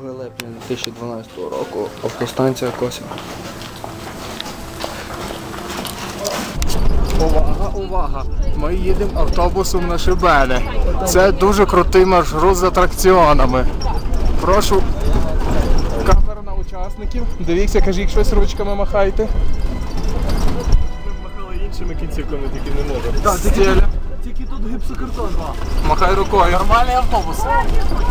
2 липня 2012 року автостанція Косів. Увага, увага! Ми їдемо автобусом на Шибени. Це дуже крутий маршрут з атракціонами. Прошу камера на учасників. Дивіться, кажіть щось ручками махайте. Ми Махали іншими кінцівками, тільки не можемо. Так. Тільки тут гіпсокартон. Махай рукою. Нормальний автобус.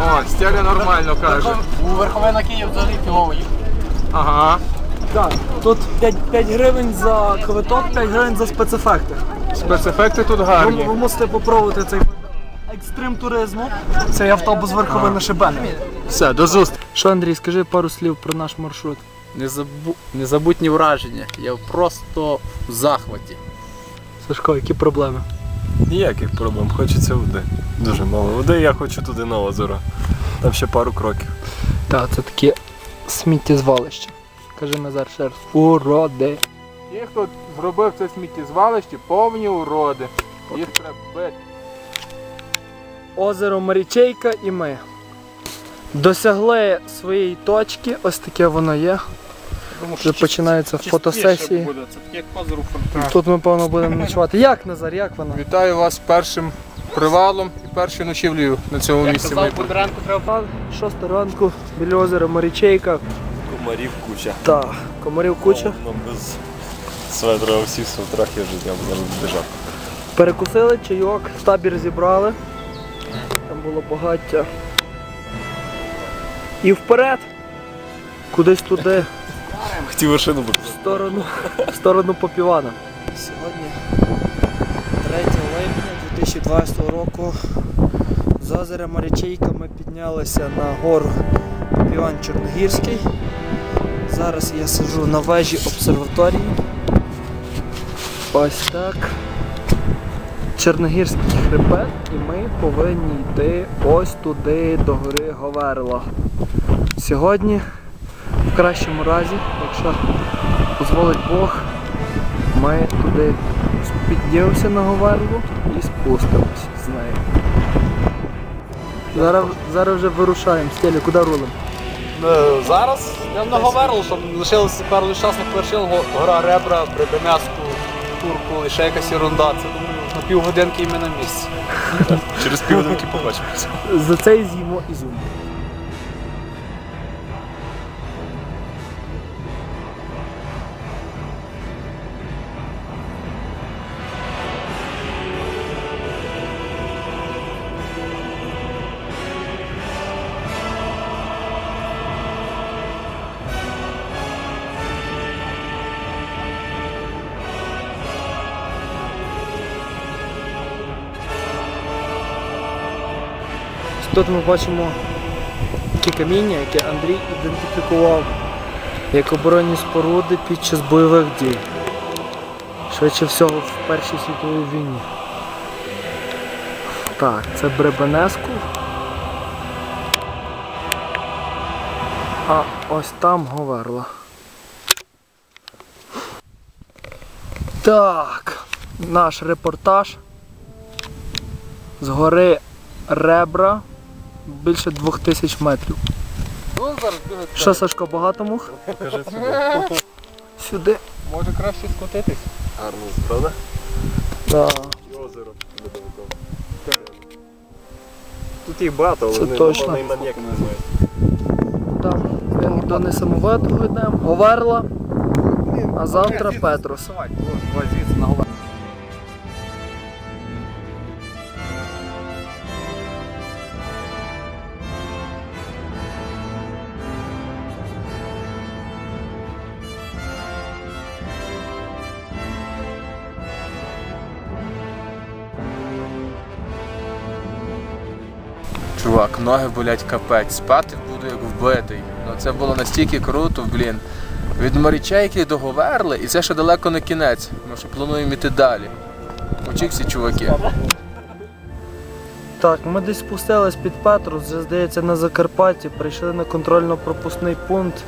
О, Стеля нормально каже. У Верховина Київ взагалі фіговий. Ага. Так, тут 5, 5 гривень за квиток, 5 гривень за спецефекти. Спецефекти тут Ви, гарні. ви мусите попробувати цей екстрим туризму. Цей автобус Верховина Шибени. Все, до зустрічі. Що, Андрій, скажи пару слів про наш маршрут. Незабу... Незабутні враження. Я просто в захваті. Сашко, які проблеми? Ніяких проблем, хочеться води. Дуже мало води, я хочу туди на озеро. Там ще пару кроків. Так, це таке сміттєзвалище. Кажи Назар ще раз. Уроди. Ті, хто зробив це сміттєзвалище, повні уроди. Їх треба бити. Озеро Марічейка і ми. Досягли своєї точки, ось таке воно є. Вже починаються фотосесії. Це таке як позору фронту. Тут ми, певно, будемо ночувати. Як Назар, як воно? Вітаю вас з першим привалом і першою ночівлею на цьому Як місці. казав. Бондаренко треба Шоста ранку біля озера Марічейка. Комарів куча. Та, комарів куча. Ну, без светра всі в я вже я б зараз біжав. Перекусили чайок, табір зібрали. Там було багаття. І вперед! Кудись туди, Хотів вершину в сторону, в сторону Попівана. Сьогодні 3 липня 2020 року з озера Марічейка ми піднялися на гору Попіван Чорногірський. Зараз я сиджу на вежі обсерваторії. Ось так. Чорногірський хребет, і ми повинні йти ось туди до гори Говерла. Сьогодні, в кращому разі, якщо дозволить Бог, ми туди піднімемося на Говерлу і спустимося з нею. Зараз, зараз вже вирушаємо. Стелі, куди рулимо? Е, Зараз я на Говерлу, щоб лишилося пару нещасних вершин, го- гора Ребра, Бребенеску, Турку і ще якась ерунда. Це на півгодинки і ми на місці. Через півгодинки побачимося. За це і з'їмо ізюм. Тут ми бачимо такі каміння, яке Андрій ідентифікував як оборонні споруди під час бойових дій. Швидше всього в Першій світовій війні. Так, це Бребенеску. А ось там Говерла. Так, наш репортаж з гори Ребра більше двох тисяч метрів. Що, Сашко, багато мух? Покажи сюди. Сюди. може краще скотитись. Гарно, правда? Да. І озеро недалеко. Тут їх багато, але Це вони точно. маньяк називають. Там він до несамовитого йдемо. Говерла, а завтра Петрос. звідси на Говерлу. Чувак, ноги болять капець, спати буду як вбитий. Ну це було настільки круто, блін. Від Марічейки до Говерли, і це ще далеко не кінець. Ми ще плануємо йти далі. Учіться, чуваки. Так, ми десь спустились під Петрос, вже здається на Закарпатті, прийшли на контрольно-пропускний пункт.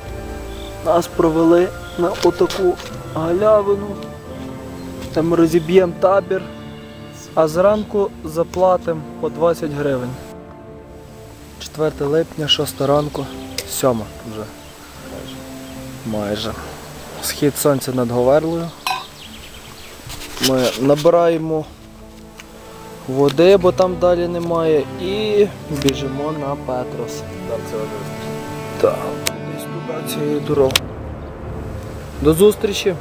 Нас провели на отаку галявину. Там розіб'ємо табір, а зранку заплатимо по 20 гривень. 4 липня, 6 ранку. Сьома вже. Майже. Схід сонця над Говерлою. Ми набираємо води, бо там далі немає, і біжимо на Петрос. Там не Так, десь туди цією дорогою. До зустрічі.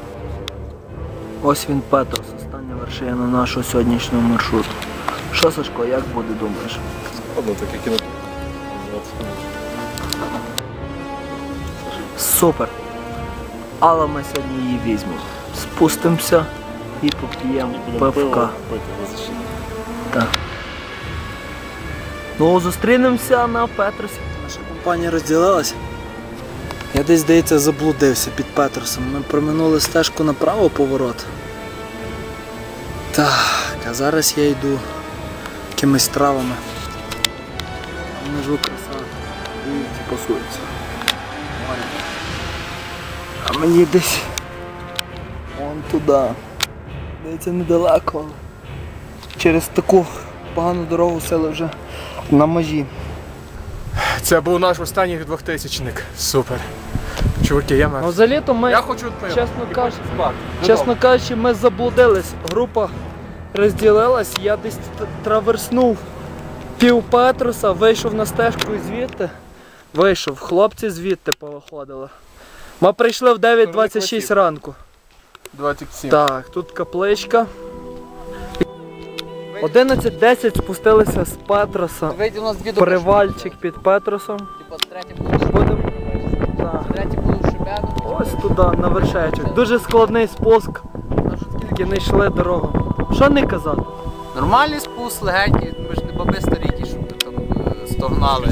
Ось він Петрос, остання вершина нашого сьогоднішнього маршруту. Що, Сашко, як буде, думаєш? Одно таке кіно. Супер. Але ми сьогодні її візьмемо. Спустимося і поп'ємо пивка. Так. Ну, зустрінемося на Петросі. Наша компанія розділилася. Я десь, здається, заблудився під Петросом. Ми проминули стежку направо поворот. Так, а зараз я йду якимись травами. Внизу краса. Вулиці пасуються. Мені десь вон туди. Здається, недалеко. Через таку погану дорогу сели вже на межі. Це був наш останній двохтисячник. Супер. Чуваки, я Ну, за літо ми, Я хочу пиво. чесно І кажучи, хочу спати. Ну, чесно кажучи, ми заблудились. Група розділилась, я десь траверснув пів Петруса, вийшов на стежку і звідти. Вийшов. Хлопці звідти повиходили. Ми прийшли в 9.26 ранку. 27. Так, тут капличка. 11.10 спустилися з Петроса. Вийде у нас дві Перевальчик під Петросом. Типа третє буде Будемо. Так. третє Ось туди, на вершечок. Дуже складний спуск. Тільки не йшли дорогу. Що не казати? Нормальний спуск, легенький, ми ж не баби старі, які щоб там е, стогнали.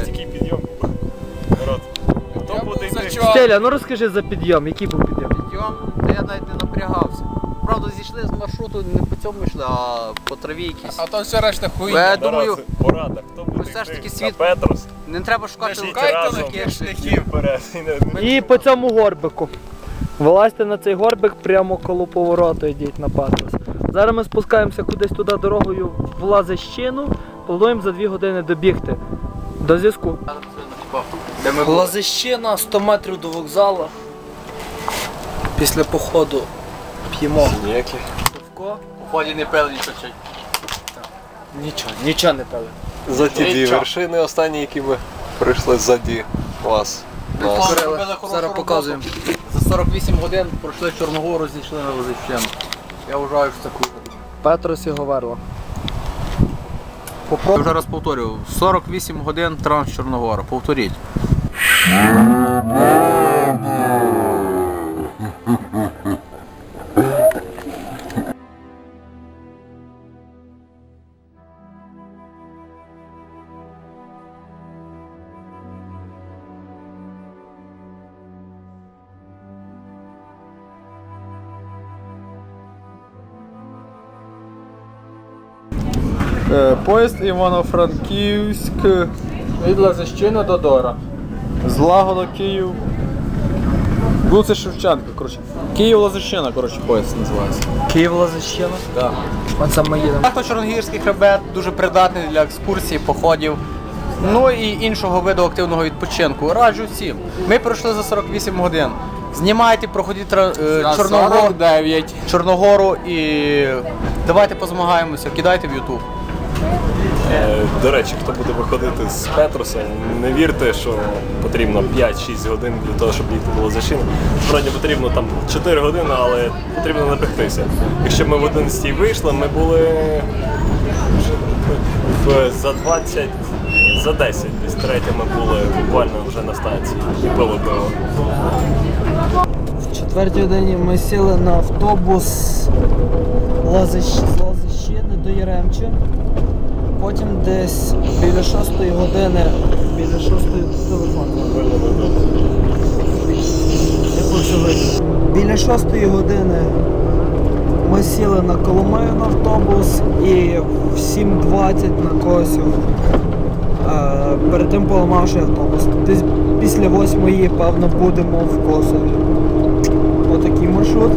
Я зачок. Стеля, ну розкажи за підйом, який був підйом? Підйом, та я навіть не напрягався. Правда, зійшли з маршруту, не по цьому йшли, а по траві якісь. А то все решта Я хуйня. думаю, порада. Хто буде все ж таки на світ- Петрос? не треба шукати шукайте разом. шляхів. І вперед. І не- не- І по цьому горбику. Вилазьте на цей горбик прямо коло повороту йдіть на Петрос. Зараз ми спускаємося кудись туди дорогою в Лазищину. Плануємо за 2 години добігти. До зв'язку. Де ми були? Лазищина 100 метрів до вокзалу. Після походу п'ємо Ніякі. пивко. У ході не пили нічого. чай. Нічого, нічого не пили. За ті дві Нічого. вершини останні, які ми пройшли ззаді вас. Нас. Зробили хорошу Зараз роботу. показуємо. За 48 годин пройшли Чорногору, зійшли на Лозищину. Я вважаю, що це круто. Петрос і Говерло. Я вже раз повторюю, 48 годин транс Чорногора. Повторіть. Е, Поїзд Івано-Франківськ від Лазищина до Дора. З Лагода Київ. Вулиця Шевченка, коротше. Київ Лазищина, коротше, поїзд називається. Київ Лазищина. Так. Оце ми їдемо. Легко Чорногірський хребет дуже придатний для екскурсій, походів. Ну і іншого виду активного відпочинку. Раджу всім. Ми пройшли за 48 годин. Знімайте, проходіть е, Чорногору, Чорногору і давайте позмагаємося, кидайте в Ютуб. Е, До речі, хто буде виходити з Петроса, не вірте, що потрібно 5-6 годин для того, щоб їхати до Лозащини. Справді потрібно там 4 години, але потрібно напрягтися. Якщо ми в 11 вийшли, ми були в, за 20, за 10, десь третє ми були буквально вже на станції і пиво. В четвертій годині ми сіли на автобус з Лазищини до Яремче. Потім десь біля шостої години, біля шостої телефон. Біля шостої години ми сіли на Коломию на автобус і в 7.20 на Косів. Е, Перед тим поламавши автобус. Десь після восьмої, певно, будемо в Косові. Отакий маршрут.